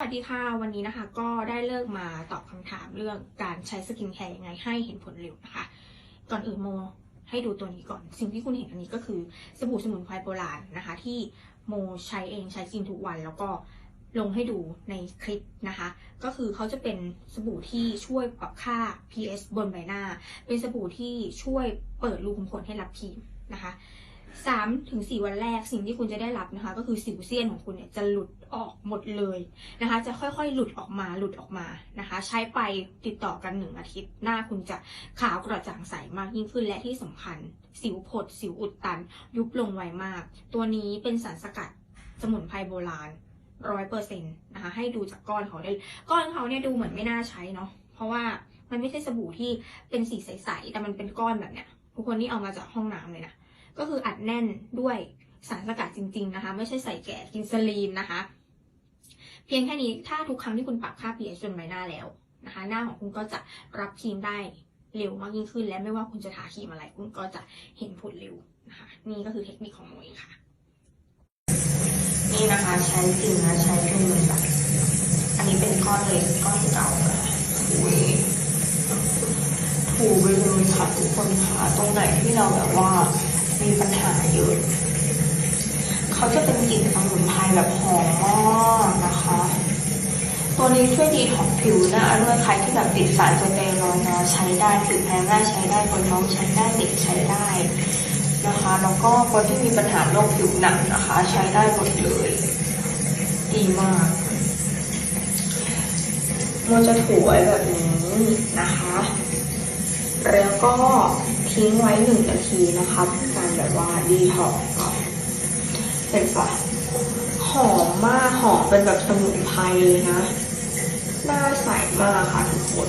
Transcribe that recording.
สวัสดีค่ะ วันนี้นะคะก็ได้เลิกมาตอบคำถามเรื่องการใช้สกินแคร์ยังไงให้เห็นผลเร็วนะคะ ก่อนอื่นโมให้ดูตัวนี้ก่อน สิ่งที่คุณเห็นอันนี้ก็คือสบู่สมุนไพรโบราณนะคะ ที่โมใช้เองใช้จริงทุกวัน แล้วก็ลงให้ดูในคลิปนะคะ ก็คือเขาจะเป็นสบู่ที่ช่วยปรับค่า pH บนใบหน้า เป็นสบู่ที่ช่วยเปิดรูขุมขนให้รับพิมพ์นะคะ สามถึงสี่วันแรกสิ่งที่คุณจะได้รับนะคะ ก็คือสิวเซียนของคุณเนี่ยจะหลุดออกหมดเลยนะคะ จะค่อยๆหลุดออกมาหลุดออกมานะคะ ใช้ไปติดต่อกันหนึ่งอาทิตย์ หน้าคุณจะขาวกระจ่างใสมากยิ่งขึ้นและที่สำคัญ สิวผด สิวอุดตัน ยุบลงไวมาก ตัวนี้เป็นสารสกัดสมุนไพรโบราณร้อยเปอร์เซ็นต์นะคะให้ดูจากก้อนเขาได้ก้อนเขาเนี่ยดูเหมือนไม่น่าใช้เนาะเพราะว่ามันไม่ใช่สบู่ที่เป็นสีใสๆแต่มันเป็นก้อนแบบเนี้ยทุกคนนี่เอามาจากห้องน้ำเลยนะ ก็คืออัดแน่นด้วยสารสกัดจริง ๆนะคะ ไม่ใช่ใส่แก่กินซาลีนนะคะ เพียงแค่นี้ถ้าทุกครั้งที่คุณปรับค่า pH จนใบหน้าแล้วนะคะ หน้าของคุณก็จะรับครีมได้เร็วมากยิ่งขึ้น และไม่ว่าคุณจะทาครีมอะไร คุณก็จะเห็นผลเร็วนะคะ นี่ก็คือเทคนิคของโมเองค่ะ นี่นะคะใช้จริงนะใช้จนมันแบบอันนี้เป็นก้อนเล็กก้อนเก่าอะถูไปเลยค่ะทุกคนค่ะตรงไหนที่เราแบบว่า มีปัญหาเยอะเขาจะเป็นกลิ่นสมุนไพรแบบหอมมากนะคะ ตัวนี้ช่วยดีของผิวหน้าด้วยใครที่แบบติดสารสเตียรอยนะใช้ได้ผิวแพ้ง่ายใช้ได้คนท้องใช้ได้เด็กใช้ได้นะคะแล้วก็คนที่มีปัญหาโรคผิวหนังนะคะ ใช้ได้หมดเลย ดีมากมันจะถูไว้แบบนี้นะคะ แล้วก็ ทิ้งไว้หนึ่งนาทีนะคะเพื่อการแบบว่าดีท็อกซ์ก่อนเป็นปะหอมมากหอมเป็นแบบสมุนไพรเลยนะ หน้าใสมากค่ะทุกคน